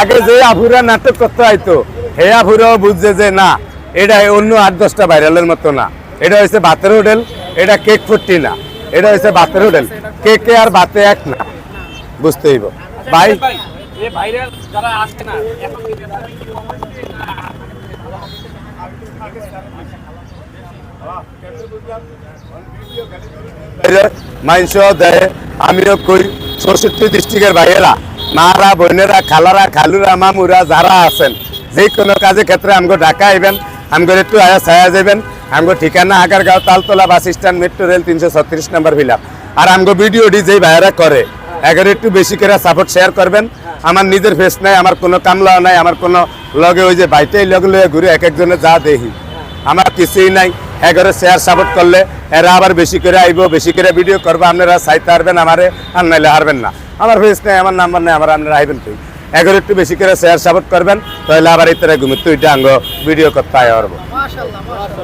আগে যে আফুরা নাটক করতে হয়তো হে আফুরাও বুঝছে যে না এটা অন্য আট দশটা ভাইরালের মতো না। এটা হয়েছে ভাতের হোটেল এটা কেক ফুটটি না। এটা হয়েছে ভাতের হোটেল কেকে আর ভাতে এক না। বুঝতে হইব। ভাই? ভাই মাইন্স দেয় আমিও কই চৌষট্টি ডিস্ট্রিক্টের ভাইয়েরা। মারা, বোনেরা, খালারা, খালুরা, মামুরা, যারা আছেন যে কোনো কাজে ক্ষেত্রে আমাকে ঢাকা আইবেন আমাকে একটু আয়া ছায়া যাবেন আমাকে ঠিকানা Agargaon Taltala bus stand, metro rail তিনশো ছত্রিশ নম্বর ফিলাপ আর আমাকে ভিডিওটি যেই ভাইয়েরা করে, এগারো একটু বেশি করে সাপোর্ট শেয়ার করবেন। আমার নিজের ফেস নাই, আমার কোনো কামলা নাই, আমার কোনো লগে ওই যে বাইটেই লগে লগে ঘুরে এক একজনে যা দেখি। আমার কিছুই নাই। এগারো শেয়ার সাপোর্ট করলে এরা আবার বেশি করে আইব, বেশি করে ভিডিও করব। আপনারা সাইতে পারবেন আমারে, আর নাইলে হারবেন না। আমার ফেস নেই, আমার নাম্বার নেই, আমার আপনারা আইবেন তুই এগারো একটু বেশি করে শেয়ার সাপোর্ট করবেন তাহলে আবার এই তারা ঘুমিয়ে তুইটা আঙ্গ ভিডিও করতে আয় পারব